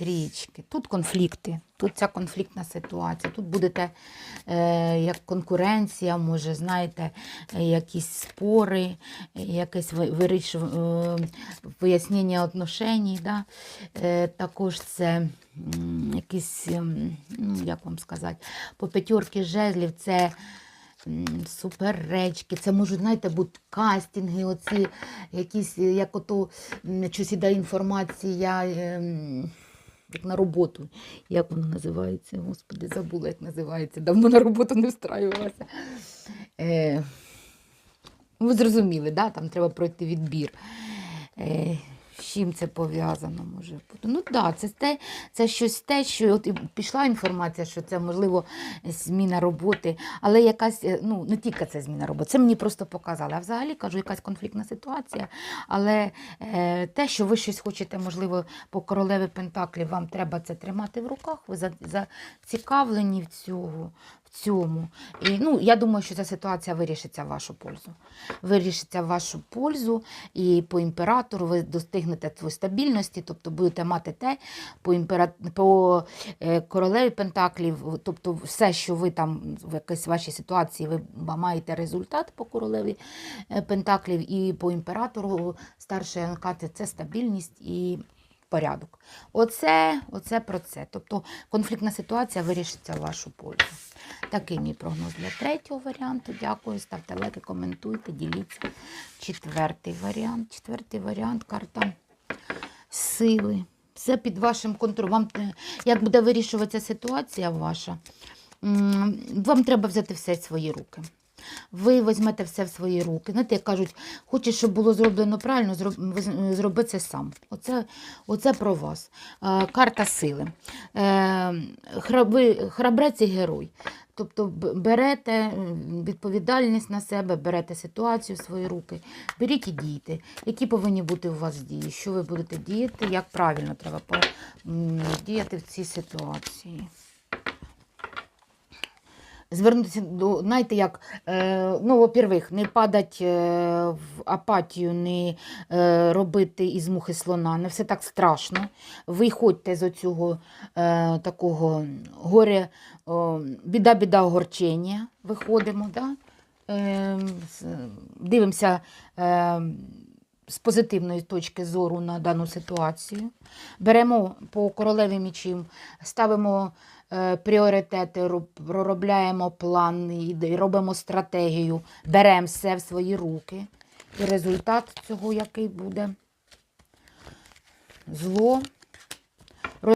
Трічки. Тут конфлікти, тут ця конфліктна ситуація. Тут будете е, як конкуренція, може, знаєте, якісь спори, якесь виріш, е, вияснення отношень. Да? Е, також це якісь, ну, як вам сказати, по п'ятерки жезлів це. Суперечки, це можуть, знаєте, бути кастинги, оці якісь, як ото щось іде інформація, ем, як на роботу. Як воно називається? Господи, забула, як називається. Давно на роботу не встраювалася. Е, ви зрозуміли, да? там треба пройти відбір. Е, з чим це пов'язано може бути? Ну так, да, це, те, це щось те, що от і пішла інформація, що це можливо зміна роботи, але якась, е, ну не тільки це зміна роботи, це мені просто показали. А взагалі кажу, якась конфліктна ситуація. Але е, те, що ви щось хочете, можливо, по королеві Пентаклів, вам треба це тримати в руках, ви зацікавлені в цього. Цьому. І, ну, я думаю, що ця ситуація вирішиться в вашу пользу. Вирішиться в вашу пользу, і по імператору ви достигнете твої стабільності, тобто будете мати те по, імпера... по е, королеві Пентаклів, тобто все, що ви там в якійсь вашій ситуації, ви маєте результат по королеві е, Пентаклів, і по імператору старшої анкати це стабільність і порядок. Оце, оце про це. Тобто конфліктна ситуація вирішиться в вашу пользу. Такий мій прогноз для третього варіанту. Дякую. Ставте лайки, коментуйте, діліться. Четвертий варіант. Четвертий варіант карта сили. Все під вашим контролем. Е, як буде вирішуватися ситуація ваша, вам треба взяти все в свої руки. Ви візьмете все в свої руки. Знаєте, як кажуть, хочеш, щоб було зроблено правильно, зроб- зроби це сам. Оце, оце про вас. Е, карта сили. Е, ви храбрець і герой. Тобто берете відповідальність на себе, берете ситуацію в свої руки, беріть і дійте. Які повинні бути у вас дії? Що ви будете діяти? Як правильно треба діяти в цій ситуації? Звернутися до, знаєте, як, е, ну, во-первых, не падать е, в апатію, не е, робити із мухи слона, не все так страшно. Виходьте з оцього такого горя, о, біда-біда огорчення, виходимо, да? е, дивимося е, з позитивної точки зору на дану ситуацію. Беремо по королеві мічів, ставимо е, пріоритети, проробляємо план робимо стратегію, беремо все в свої руки. І результат цього який буде? Зло